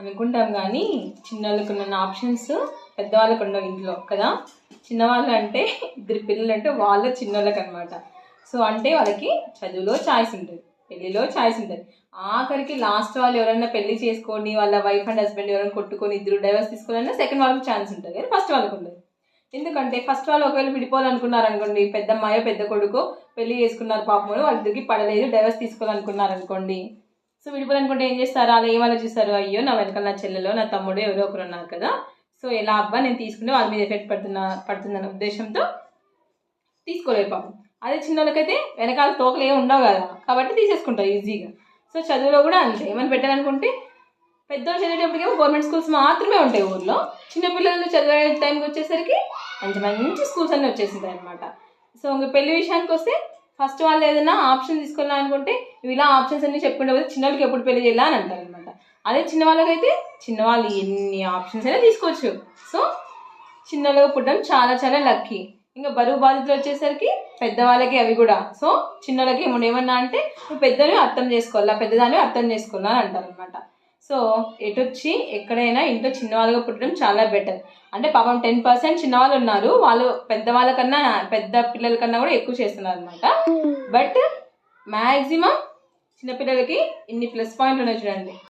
అనుకుంటాం కానీ చిన్నవాళ్ళకు ఉన్న ఆప్షన్స్ పెద్దవాళ్ళకు ఉండవు ఇంట్లో కదా? చిన్నవాళ్ళు అంటే ఇద్దరు పిల్లలు అంటే వాళ్ళ చిన్నవాళ్ళకి అనమాట సో అంటే వాళ్ళకి చదువులో ఛాయిస్ ఉంటుంది పెళ్ళిలో ఛాయిస్ ఉంటుంది. ఆఖరికి లాస్ట్ వాళ్ళు ఎవరైనా పెళ్ళి చేసుకొని వాళ్ళ వైఫ్ అండ్ హస్బెండ్ ఎవరైనా కొట్టుకొని ఇద్దరు డైవర్స్ తీసుకోవాలన్నా సెకండ్ వాళ్ళకి ఛాన్స్ ఉంటుంది కానీ ఫస్ట్ వాళ్ళకి ఉండదు ఎందుకంటే ఫస్ట్ వాళ్ళు ఒకవేళ విడిపోవాలనుకున్నారు అనుకోండి పెద్ద అమ్మాయో పెద్ద కొడుకు పెళ్ళి చేసుకున్నారు పాపము వాళ్ళిద్దరికి పడలేదు డైవర్స్ తీసుకోవాలనుకున్నారు అనుకోండి సో విడిపోవాలనుకుంటే ఏం చేస్తారు? అలా ఏం ఆలోచిస్తారు? అయ్యో నా వెనకాల నా చెల్లెలో నా తమ్ముడు ఎవరో ఒకరు ఉన్నారు కదా. సో ఎలా అబ్బా నేను తీసుకుంటే వాళ్ళ మీద ఎఫెక్ట్ పడుతున్నా పడుతుందన్న ఉద్దేశంతో తీసుకోలేరు పాపం. అదే చిన్నోళ్ళకైతే వెనకాల తోకలు ఏమి ఉండవు కదా. కాబట్టి తీసేసుకుంటారు ఈజీగా. సో చదువులో కూడా అంతే. ఏమైనా పెట్టాలనుకుంటే పెద్దోళ్ళు చదివేటప్పటికేమో గవర్నమెంట్ స్కూల్స్ మాత్రమే ఉంటాయి ఊర్లో. చిన్నపిల్లలు చదివే టైంకి వచ్చేసరికి మంచి మంచి స్కూల్స్ అన్నీ వచ్చేసింటాయి అనమాట సో ఇంక పెళ్ళి విషయానికి వస్తే ఫస్ట్ వాళ్ళు ఏదైనా ఆప్షన్ తీసుకోవాలనుకుంటే ఇవి ఇలా ఆప్షన్స్ అన్ని చెప్పుకుంటే పోతే చిన్నోళ్ళకి ఎప్పుడు పెళ్ళి చేయాలని అంటారు అనమాట అదే చిన్నవాళ్ళకైతే చిన్నవాళ్ళు ఎన్ని ఆప్షన్స్ అయినా తీసుకోవచ్చు. సో చిన్నలుగా పుట్టడం చాలా చాలా లక్కీ. ఇంకా బరువు బాధితులు వచ్చేసరికి పెద్దవాళ్ళకి అవి కూడా. సో చిన్నలకి ఏమన్నా ఏమన్నా అంటే నువ్వు పెద్దవి అర్థం చేసుకోవాలా పెద్దదాన్ని అర్థం చేసుకోవాలా అని అంటారు అనమాట సో ఎటొచ్చి ఎక్కడైనా ఇంట్లో చిన్నవాళ్ళుగా పుట్టడం చాలా బెటర్. అంటే పాపం టెన్ పర్సెంట్ చిన్నవాళ్ళు ఉన్నారు. వాళ్ళు పెద్దవాళ్ళ కన్నా పెద్ద పిల్లల కన్నా కూడా ఎక్కువ చేస్తున్నారు అనమాట బట్ మ్యాక్సిమం చిన్నపిల్లలకి ఇన్ని ప్లస్ పాయింట్లు ఉన్నాయి చూడండి.